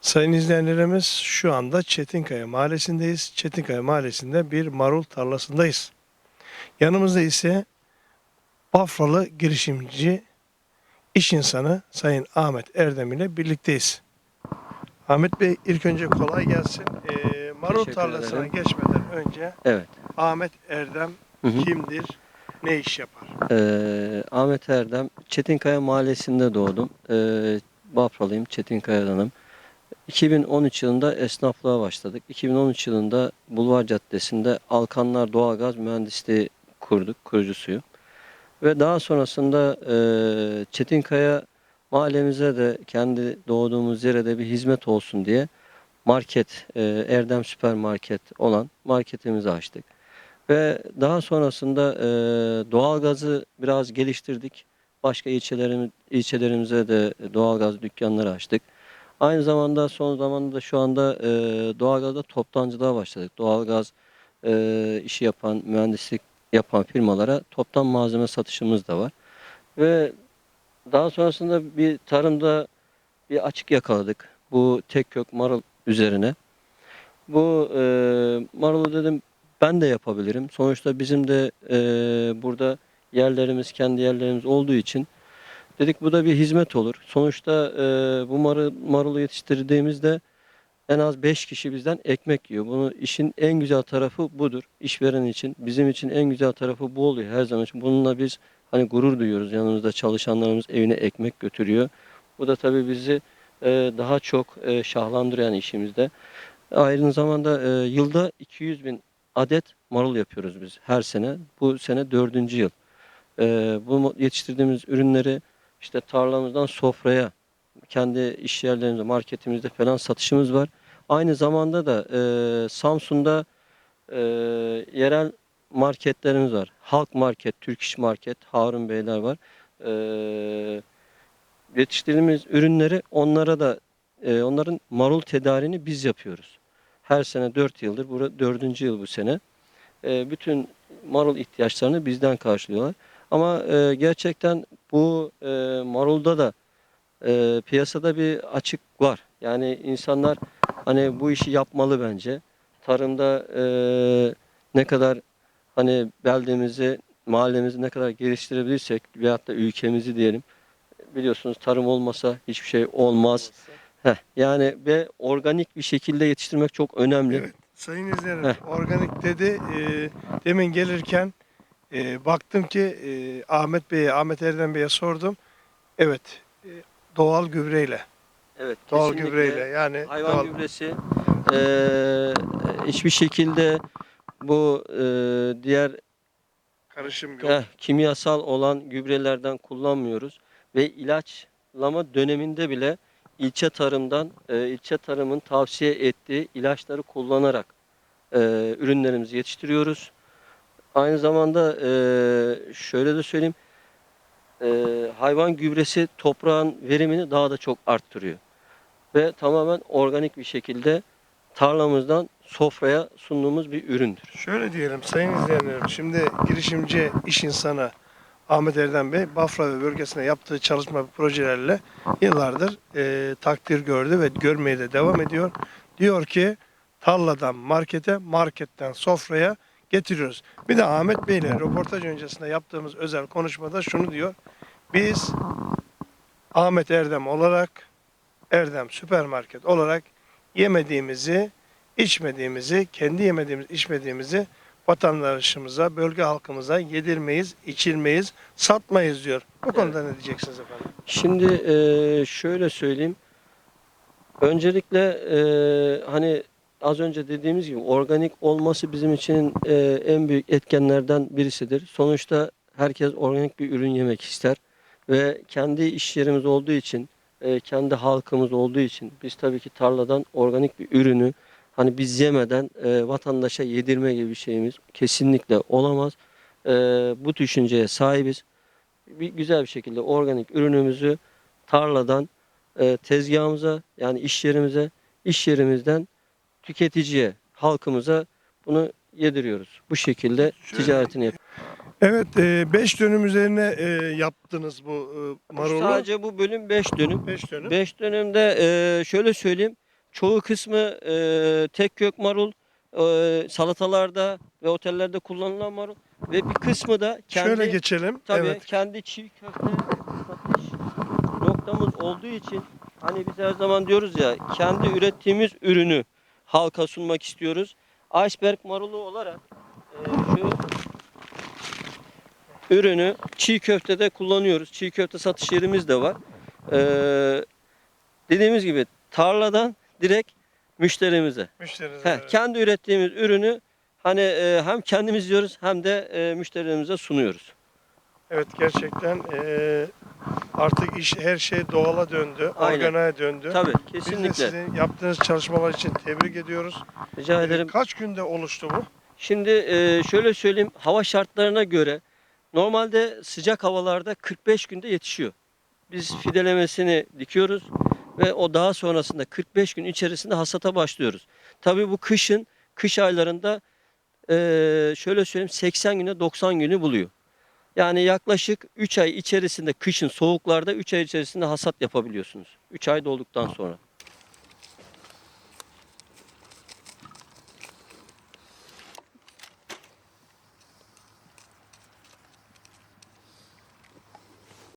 Sayın izleyenlerimiz şu anda Çetinkaya Mahallesi'ndeyiz. Çetinkaya Mahallesi'nde bir marul tarlasındayız. Yanımızda ise Bafralı girişimci, iş insanı Sayın Ahmet Erdem ile birlikteyiz. Ahmet Bey ilk önce kolay gelsin. Ee, marul Teşekkür tarlasına ederim. geçmeden önce Evet. Ahmet Erdem Hı hı. kimdir, ne iş yapar? Ee, Ahmet Erdem, Çetinkaya Mahallesi'nde doğdum. Ee, Bafralıyım, Çetinkaya'danım. 2013 yılında esnaflığa başladık. 2013 yılında Bulvar Caddesi'nde Alkanlar Doğalgaz Mühendisliği kurduk, kurucusuyum. Ve daha sonrasında e, Çetinkaya mahallemize de kendi doğduğumuz yere de bir hizmet olsun diye market, e, Erdem Süpermarket olan marketimizi açtık. Ve daha sonrasında e, doğalgazı biraz geliştirdik. Başka ilçelerimiz, ilçelerimize de doğalgaz dükkanları açtık. Aynı zamanda son zamanda şu anda e, doğalgazda toptancılığa başladık. Doğalgaz e, işi yapan, mühendislik yapan firmalara toptan malzeme satışımız da var. Ve daha sonrasında bir tarımda bir açık yakaladık. Bu tek kök marul üzerine. Bu e, marulu dedim ben de yapabilirim. Sonuçta bizim de e, burada yerlerimiz kendi yerlerimiz olduğu için dedik bu da bir hizmet olur. Sonuçta e, bu marı, marulu yetiştirdiğimizde en az 5 kişi bizden ekmek yiyor. Bunu işin en güzel tarafı budur. İşveren için, bizim için en güzel tarafı bu oluyor her zaman için. Bununla biz hani gurur duyuyoruz. Yanımızda çalışanlarımız evine ekmek götürüyor. Bu da tabii bizi e, daha çok e, şahlandırıyor işimizde. Aynı zamanda e, yılda 200 bin adet marul yapıyoruz biz her sene. Bu sene dördüncü yıl. E, bu yetiştirdiğimiz ürünleri işte tarlamızdan sofraya, kendi iş yerlerimizde, marketimizde falan satışımız var. Aynı zamanda da e, Samsun'da e, yerel marketlerimiz var. Halk Market, Türk İş Market, Harun Beyler var. E, yetiştirdiğimiz ürünleri onlara da e, onların marul tedarini biz yapıyoruz. Her sene 4 yıldır, bu 4. yıl bu sene. E, bütün marul ihtiyaçlarını bizden karşılıyorlar. Ama e, gerçekten bu e, marulda da e, piyasada bir açık var. Yani insanlar hani bu işi yapmalı bence. Tarımda e, ne kadar hani beldemizi, mahallemizi ne kadar geliştirebilirsek veyahut da ülkemizi diyelim. Biliyorsunuz tarım olmasa hiçbir şey olmaz. Heh, yani ve organik bir şekilde yetiştirmek çok önemli. Evet. Sayın izleyenler, organik dedi. E, demin gelirken e, baktım ki e, Ahmet Bey'e, Ahmet Erdem Bey'e sordum. Evet, e, doğal gübreyle, Evet, doğal kesinlikle. gübreyle yani Hayvan doğal, gübresi eee, hiçbir şekilde bu eee, diğer karışım yok. eh, kimyasal olan gübrelerden kullanmıyoruz ve ilaçlama döneminde bile ilçe tarımdan eee, ilçe tarımın tavsiye ettiği ilaçları kullanarak eee, ürünlerimizi yetiştiriyoruz. Aynı zamanda eee, şöyle de söyleyeyim eee, hayvan gübresi toprağın verimini daha da çok arttırıyor ve tamamen organik bir şekilde tarlamızdan sofraya sunduğumuz bir üründür. Şöyle diyelim sayın izleyenlerim, şimdi girişimci iş insanı Ahmet Erdem Bey, Bafra ve bölgesinde yaptığı çalışma projelerle yıllardır e, takdir gördü ve görmeye de devam ediyor. Diyor ki tarladan markete, marketten sofraya getiriyoruz. Bir de Ahmet Bey ile röportaj öncesinde yaptığımız özel konuşmada şunu diyor. Biz Ahmet Erdem olarak, Erdem süpermarket olarak yemediğimizi, içmediğimizi, kendi yemediğimiz, içmediğimizi vatandaşımıza, bölge halkımıza yedirmeyiz, içirmeyiz, satmayız diyor. Bu konuda ne diyeceksiniz efendim? Şimdi şöyle söyleyeyim. Öncelikle eee, hani az önce dediğimiz gibi organik olması bizim için eee, en büyük etkenlerden birisidir. Sonuçta herkes organik bir ürün yemek ister ve kendi iş yerimiz olduğu için, eee, kendi halkımız olduğu için biz tabii ki tarladan organik bir ürünü hani biz yemeden eee, vatandaşa yedirme gibi bir şeyimiz kesinlikle olamaz. Eee, bu düşünceye sahibiz. Bir güzel bir şekilde organik ürünümüzü tarladan e, tezgahımıza yani iş yerimize, iş yerimizden tüketiciye, halkımıza bunu yediriyoruz. Bu şekilde Şöyle- ticaretini yapıyoruz. Evet, 5 dönüm üzerine e, yaptınız bu e, marulu. Sadece bu bölüm 5 dönüm. 5 dönüm. 5 dönümde e, şöyle söyleyeyim. çoğu kısmı e, tek kök marul, e, salatalarda ve otellerde kullanılan marul ve bir kısmı da kendi Şöyle geçelim. tabii evet. kendi çiğ köfte satış noktamız olduğu için hani biz her zaman diyoruz ya kendi ürettiğimiz ürünü halka sunmak istiyoruz. Iceberg marulu olarak e, şu ürünü çiğ köftede kullanıyoruz. Çiğ köfte satış yerimiz de var. Ee, dediğimiz gibi tarladan direkt müşterimize. Müşterinize. Heh, evet. kendi ürettiğimiz ürünü hani e, hem kendimiz yiyoruz hem de e, müşterilerimize sunuyoruz. Evet gerçekten eee, artık iş her şey doğala döndü, Aynen. organaya döndü. Tabii Biz de kesinlikle. sizin yaptığınız çalışmalar için tebrik ediyoruz. Rica ederim. Kaç günde oluştu bu? Şimdi e, şöyle söyleyeyim hava şartlarına göre normalde sıcak havalarda 45 günde yetişiyor. Biz fidelemesini dikiyoruz ve o daha sonrasında 45 gün içerisinde hasata başlıyoruz. Tabii bu kışın kış aylarında e, şöyle söyleyeyim 80 güne 90 günü buluyor. Yani yaklaşık 3 ay içerisinde kışın soğuklarda 3 ay içerisinde hasat yapabiliyorsunuz. 3 ay dolduktan sonra.